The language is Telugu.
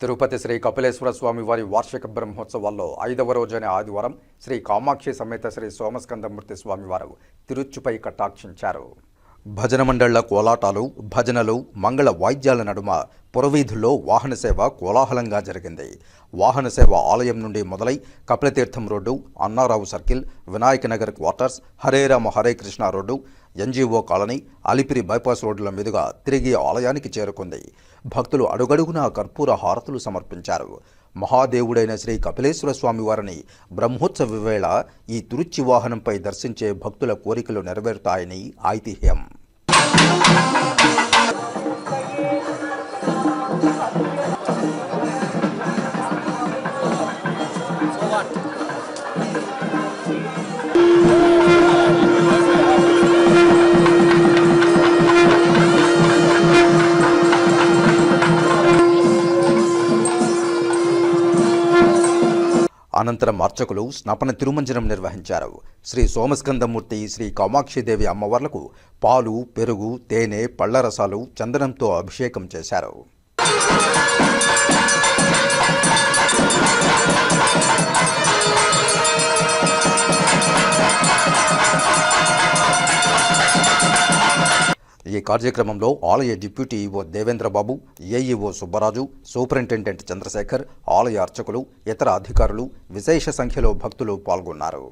తిరుపతి శ్రీ కపిలేశ్వర స్వామి వారి వార్షిక బ్రహ్మోత్సవాల్లో ఐదవ రోజైన ఆదివారం శ్రీ కామాక్షి సమేత శ్రీ సోమస్కందమూర్తి స్వామివారు తిరుచుపై కటాక్షించారు. భజన మండళ్ళ కోలాటాలు భజనలు మంగళ వాయిద్యాల నడుమ పురవీధుల్లో వాహన సేవ కోలాహలంగా జరిగింది. వాహన సేవ ఆలయం నుండి మొదలై Kapilatheertham road Annarao circle Vinayaka Nagar quarters Hare Rama Hare Krishna road NGO colony Alipiri bypass రోడ్డుల మీదుగా తిరిగి ఆలయానికి చేరుకుంది. భక్తులు అడుగడుగునా కర్పూర హారతులు సమర్పించారు. మహాదేవుడైన శ్రీ కపిలేశ్వర స్వామి వారిని బ్రహ్మోత్సవ వేళ ఈ తిరుచి వాహనంపై దర్శించే భక్తుల కోరికలు నెరవేరుతాయని ఐతిహ్యం. Thank you. అనంతరం అర్చకులు స్నపన తిరుమంజనం నిర్వహించారు. శ్రీ సోమస్కందమూర్తి శ్రీ కామాక్షిదేవి అమ్మవార్లకు పాలు పెరుగు తేనె పళ్ళరసాలు చందనంతో అభిషేకం చేశారు. ఈ కార్యక్రమంలో ఆలయ deputy EO Devendrababu AEO Subbaraju superintendent Chandrasekhar ఆలయ అర్చకులు ఇతర అధికారులు విశేష సంఖ్యలో భక్తులు పాల్గొన్నారు.